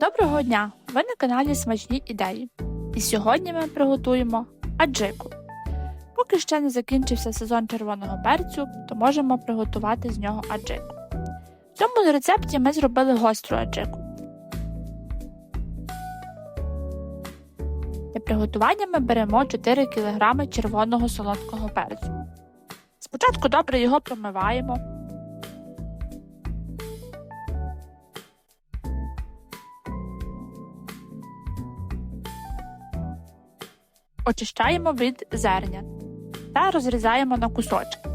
Доброго дня! Ви на каналі Смачні ідеї. І сьогодні ми приготуємо аджику. Поки ще не закінчився сезон червоного перцю, то можемо приготувати з нього аджику. В цьому рецепті ми зробили гостру аджику. Для приготування ми беремо 4 кг червоного солодкого перцю. Спочатку добре його промиваємо. Очищаємо від зерня та розрізаємо на кусочки.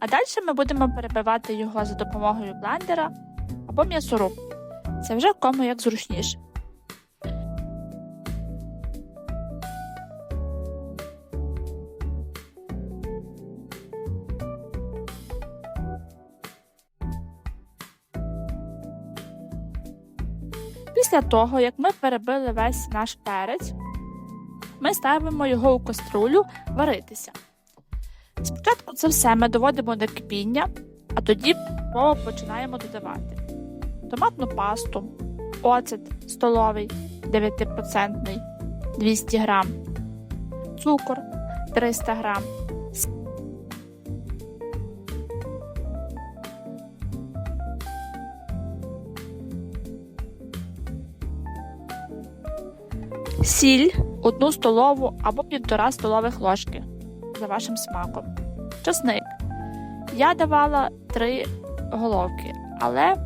А далі ми будемо перебивати його за допомогою блендера або м'ясорубки. Це вже кому як зручніше. Після того, як ми перебили весь наш перець, ми ставимо його у каструлю варитися. Спочатку це все ми доводимо до кипіння, а тоді починаємо додавати томатну пасту, оцет столовий 9% 200 г, цукор 300 г, сіль 1 столову або 1,5 столових ложки за вашим смаком. Часник. Я давала 3 головки, але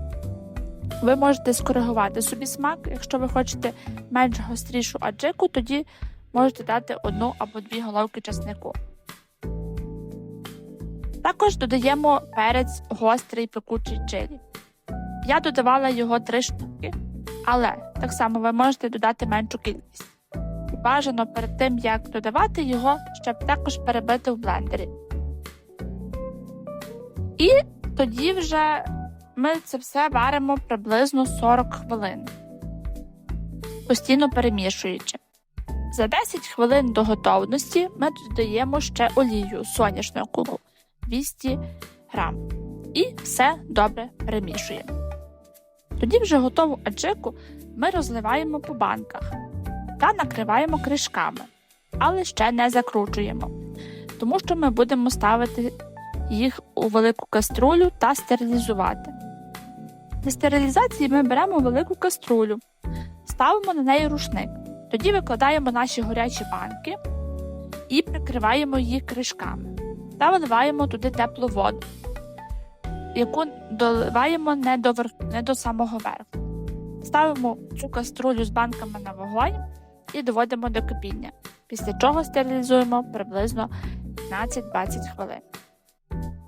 ви можете скоригувати собі смак. Якщо ви хочете менш гострішу аджику, тоді можете дати одну або дві головки часнику. Також додаємо перець гострий пекучий чилі. Я додавала його 3 штуки, але так само ви можете додати меншу кількість. Бажано перед тим, як додавати його, щоб також перебити в блендері. І тоді вже ми це все варимо приблизно 40 хвилин, постійно перемішуючи. За 10 хвилин до готовності ми додаємо ще олію соняшнику 200 грам. І все добре перемішуємо. Тоді вже готову аджику ми розливаємо по банках та накриваємо кришками, але ще не закручуємо, тому що ми будемо ставити їх у велику каструлю та стерилізувати. Для стерилізації ми беремо велику каструлю, ставимо на неї рушник, тоді викладаємо наші горячі банки і прикриваємо їх кришками та виливаємо туди теплу воду, яку доливаємо не до, верх... не до самого верху. Ставимо цю каструлю з банками на вогонь і доводимо до кипіння, після чого стерилізуємо приблизно 15-20 хвилин.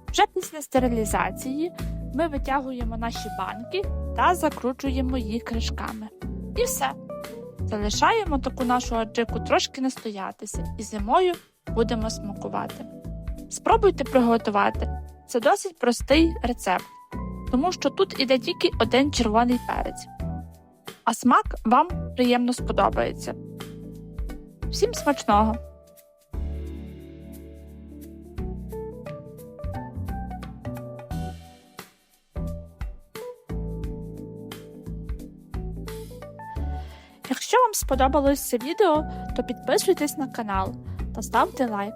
Вже після стерилізації ми витягуємо наші банки та закручуємо їх кришками. І все. Залишаємо таку нашу аджику трошки настоятися і зимою будемо смакувати. Спробуйте приготувати. Це досить простий рецепт, тому що тут іде тільки один червоний перець. А смак вам приємно сподобається. Всім смачного! Якщо вам сподобалось це відео, то підписуйтесь на канал та ставте лайк.